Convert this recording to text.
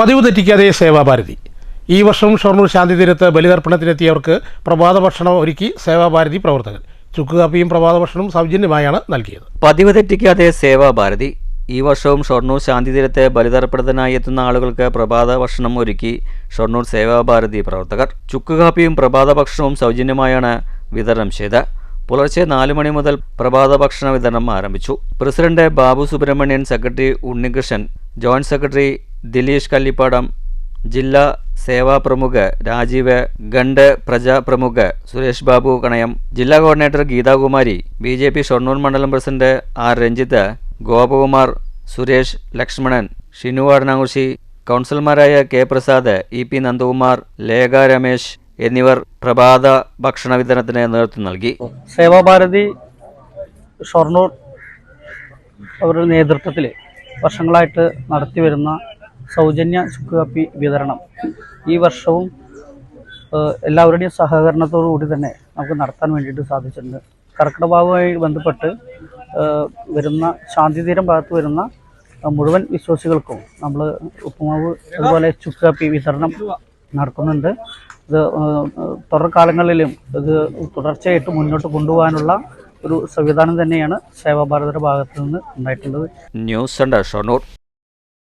പതിവ് തെറ്റിക്കാതെ സേവാഭാരതി. ഈ വർഷവും ഷൊർണൂർ ശാന്തി തീരത്ത് ബലിതർപ്പണത്തിനെത്തിയവർക്ക് പ്രഭാത ഭക്ഷണം ഒരുക്കി സേവാഭാരതി പ്രവർത്തകർ ചുക്ക് കാപ്പിയും പ്രഭാത ഭക്ഷണവും സൗജന്യമായാണ് നൽകിയത്. പതിവ് തെറ്റിക്കാതെ സേവാഭാരതി. ഈ വർഷവും ഷൊർണൂർ ശാന്തിതീരത്തെ ബലിതർപ്പണത്തിനായി എത്തുന്ന ആളുകൾക്ക് പ്രഭാത ഭക്ഷണം ഒരുക്കി ഷൊർണൂർ സേവാഭാരതി പ്രവർത്തകർ. ചുക്ക് കാപ്പിയും പ്രഭാത ഭക്ഷണവും സൗജന്യമായാണ് വിതരണം ചെയ്ത്. പുലർച്ചെ നാല് മണി മുതൽ പ്രഭാത ഭക്ഷണ വിതരണം ആരംഭിച്ചു. President Babu Subrahmanyan secretary Unnikrishnan joint secretary Dileesh Kallippadam ജില്ലാ സേവാ പ്രമുഖ രാജീവ് ഗണ്ട് പ്രജാ പ്രമുഖ സുരേഷ് ബാബു കണയം ജില്ലാ coordinator Geethakumari B J P Shoranur മണ്ഡലം പ്രസിഡന്റ് ആർ രഞ്ജിത്ത് ഗോപകുമാർ സുരേഷ് ലക്ഷ്മണൻ ഷിനു വാടനാകുശി കൗൺസിലർമാരായ K Prasad E P Nandakumar Lekha Ramesh എന്നിവർ പ്രഭാത ഭക്ഷണ വിതരണത്തിന് നേതൃത്വം നൽകി. സേവാഭാരതി ഷൊർണൂർ അവരുടെ നേതൃത്വത്തിൽ വർഷങ്ങളായിട്ട് നടത്തി വരുന്ന സൗജന്യ ചുക്ക് കാപ്പി വിതരണം. ഈ വർഷവും എല്ലാവരുടെയും സഹകരണത്തോടു കൂടി തന്നെ നമുക്ക് നടത്താൻ വേണ്ടിയിട്ട് സാധിച്ചിട്ടുണ്ട്. കർക്കിടകവുമായി ബന്ധപ്പെട്ട് വരുന്ന ശാന്തിതീരം ഭാഗത്ത് വരുന്ന മുഴുവൻ വിശ്വാസികൾക്കും നമ്മൾ ഉപ്പുമാവ് അതുപോലെ ചുക്ക് കാപ്പി വിതരണം നടത്തുന്നുണ്ട് ഇത് തുടർക്കാലങ്ങളിലും ഇത് തുടർച്ചയായിട്ട് മുന്നോട്ട് കൊണ്ടുപോകാനുള്ള ഒരു സംവിധാനം തന്നെയാണ് സേവാഭാരതിയുടെ ഭാഗത്തു നിന്ന് ഉണ്ടായിട്ടുള്ളത്. News centre Shoranur.